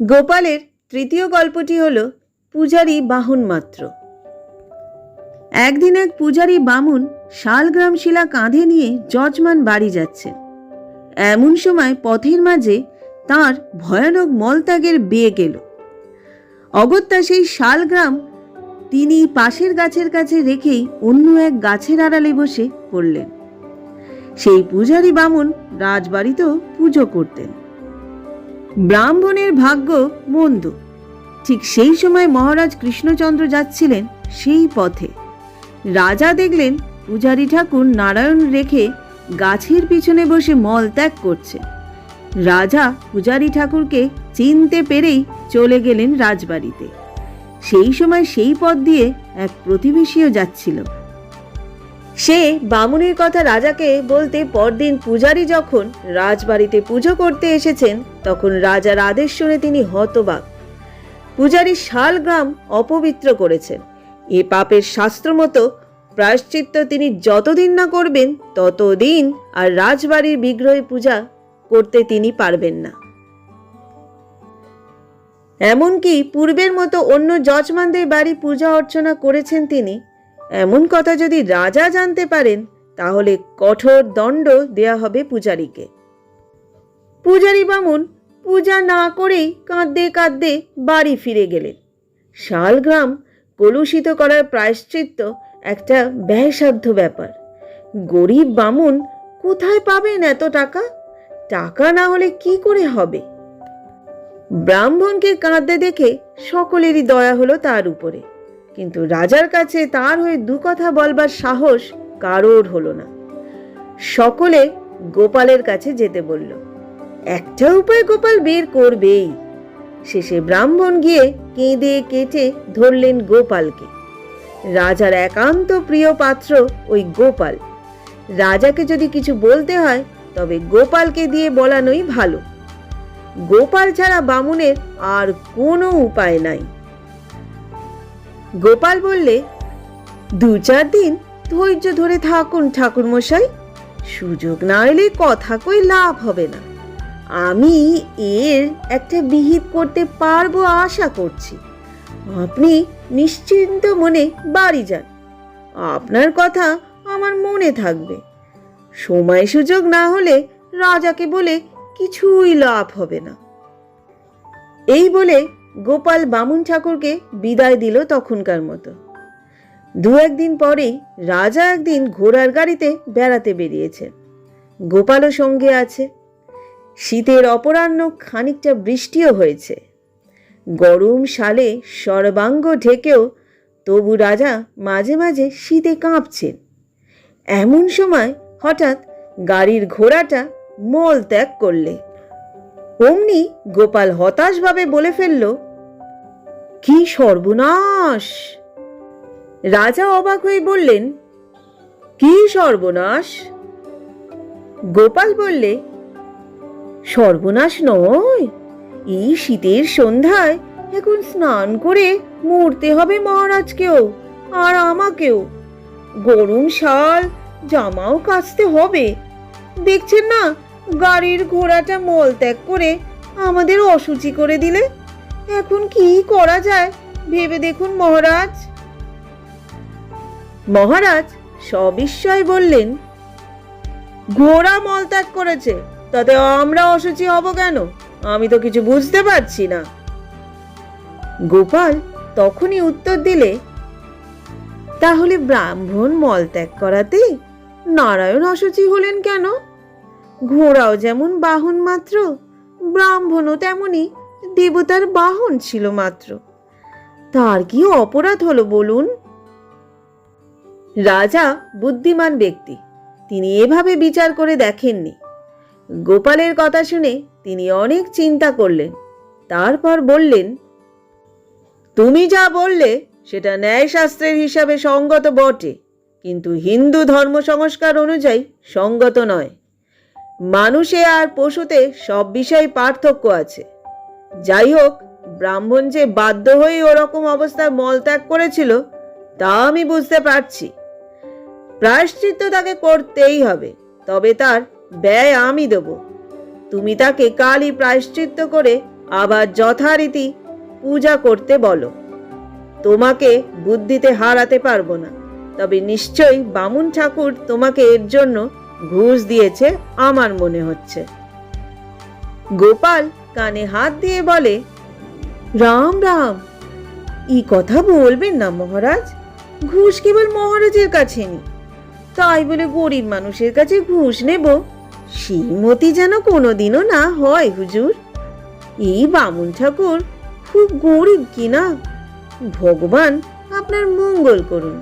গোপালের তৃতীয় গল্পটি হল পূজারী বাহন মাত্র। একদিন এক পূজারী বামুন শালগ্রাম শিলা কাঁধে নিয়ে যজমান বাড়ি যাচ্ছেন এমন সময় পথের মাঝে তার ভয়ানক মলত্যাগের বেগ এলো। অগত্যা সেই শালগ্রাম তিনি পাশের গাছের কাছে রেখেই অন্য এক গাছের আড়ালে বসে পড়লেন। সেই পূজারী বামুন রাজবাড়িতেও পুজো করতেন। ব্রাহ্মণের ভাগ্য মন্দ। ঠিক সেই সময় মহারাজ কৃষ্ণচন্দ্র যাচ্ছিলেন সেই পথে। রাজা দেখলেন পূজারী ঠাকুর নারায়ণ রেখে গাছের পিছনে বসে মল ত্যাগ করছে। রাজা পূজারী ঠাকুরকে চিনতে পেরেই চলে গেলেন রাজবাড়িতে। সেই সময় সেই পথ দিয়ে এক প্রতিবেশীও যাচ্ছিল। সে বামুনের কথা রাজাকে বলতে পরদিন পূজারী যখন রাজবাড়িতে পুজো করতে এসেছেন, তখন রাজার আদেশ শুনে তিনি হতবাক। পূজারী শালগ্রাম অপবিত্র করেছেন। এ পাপের শাস্ত্র মতো প্রায়শ্চিত্ত তিনি যতদিন না করবেন, ততদিন আর রাজবাড়ির বিগ্রহে পূজা করতে তিনি পারবেন না। এমনকি পূর্বের মতো অন্য যজমানদের বাড়ি পূজা অর্চনা করেছেন তিনি এমন কথা যদি রাজা জানতে পারেন, তাহলে কঠোর দণ্ড দেয়া হবে পূজারীকে। পূজারী বামুন পূজা না করেই কাঁদতে কাঁদতে বাড়ি ফিরে গেলেন। শালগ্রাম কলুষিত করার প্রায়শ্চিত্ত একটা ব্যয়সাধ্য ব্যাপার। গরিব বামুন কোথায় পাবেন এত টাকা? টাকা না হলে কি করে হবে? ব্রাহ্মণকে কাঁদতে দেখে সকলেরই দয়া হলো তার উপরে। কিন্তু রাজার কাছে তার হয়ে দু কথা বলবার সাহস কারোর হলো না। সকলে গোপালের কাছে যেতে বলল, একটা উপায় গোপাল বের করবেই। শেষে ব্রাহ্মণ গিয়ে কেঁদে কেটে ধরলেন গোপালকে। রাজার একান্ত প্রিয় পাত্র ওই গোপাল। রাজাকে যদি কিছু বলতে হয়, তবে গোপালকে দিয়ে বলানোই ভালো। গোপাল ছাড়া বামুনের আর কোনো উপায় নাই। গোপাল বললে, দু চার দিন ধৈর্য ধরে থাকুন ঠাকুর মশাই সুযোগ না এলে কথা কই লাভ হবে না। আমি এর একটা বিহিত করতে পারব আশা করছি। আপনি নিশ্চিন্ত মনে বাড়ি যান। আপনার কথা আমার মনে থাকবে। সময় সুযোগ না হলে রাজাকে বলে কিছুই লাভ হবে না। এই বলে গোপাল বামুন ঠাকুরকে বিদায় দিল তখনকার মতো। দু একদিন পরেই রাজা একদিন ঘোড়ার গাড়িতে বেড়াতে বেরিয়েছে। গোপালও সঙ্গে আছে। শীতের অপরাহ্ন খানিকটা বৃষ্টিও হয়েছে। গরম সালে সর্বাঙ্গ ঢেকেও তবু রাজা মাঝে মাঝে শীতে কাঁপছেন। এমন সময় হঠাৎ গাড়ির ঘোড়াটা মল ত্যাগ করলে। অমনি গোপাল হতাশভাবে বলে ফেলল কি সর্বনাশ? রাজা অবাক হয়ে বললেন, কি সর্বনাশ? গোপাল বললে, সর্বনাশ নয়, এই শীতের সন্ধ্যায় এখন স্নান করে মরতে হবে মহারাজকেও আর আমাকেও। গরম শাল, জামাও কাচতে হবে। দেখছেন না, গাড়ির ঘোড়াটা মল ত্যাগ করে আমাদের অসুচি করে দিলে এখন কি করা যায়? ভেবে দেখুন মহারাজ। মহারাজ সবিস্ময় বললেন, ঘোড়া মলত্যাগ করেছে, তাতে আমরা অসুচি হব কেন? আমি তো কিছু বুঝতে পারছি না। গোপাল তখনই উত্তর দিলে, তাহলে ব্রাহ্মণ মলত্যাগ করাতে নারায়ণ অসুচি হলেন কেন? ঘোড়াও যেমন বাহন মাত্র, ব্রাহ্মণও তেমনি দেবতার বাহন ছিল মাত্র। তার কি অপরাধ হলো বলুন? রাজা বুদ্ধিমান ব্যক্তি, তিনি এভাবে বিচার করে দেখেননি। গোপালের কথা শুনে তিনি অনেক চিন্তা করলেন, তারপর বললেন, তুমি যা বললে, সেটা ন্যায়শাস্ত্রের হিসাবে সঙ্গত বটে, কিন্তু হিন্দু ধর্ম সংস্কার অনুযায়ী সঙ্গত নয়। মানুষে আর পশুতে সব বিষয়ে পার্থক্য আছে। যাই হোক, ব্রাহ্মণ যে বাধ্য হয়ে ওরকম অবস্থায় মলত্যাগ করেছিল, তা আমি বুঝতে পারছি। প্রায়শ্চিত্ত তাকে করতেই হবে, তবে তার ব্যয় আমি দেব। তুমি তাকে কালই প্রায়শ্চিত্ত করে আবার যথারীতি পূজা করতে বলো। তোমাকে বুদ্ধিতে হারাতে পারব না, তবে নিশ্চয়ই বামুন ঠাকুর তোমাকে এর জন্য ঘুষ দিয়েছে, আমার মনে হচ্ছে। গোপাল কানে হাত দিয়ে বলে, রাম রাম ই কথা বলবেন না মহারাজ? ঘুষ কেবল মহারাজের কাছে নি। তাই বলে গরিব মানুষের কাছে ঘুষ নেব। সেই মতি যেন কোনোদিনও না হয় হুজুর। এই বামুন ঠাকুর খুব গরিব কিনা ভগবান আপনার মঙ্গল করুন।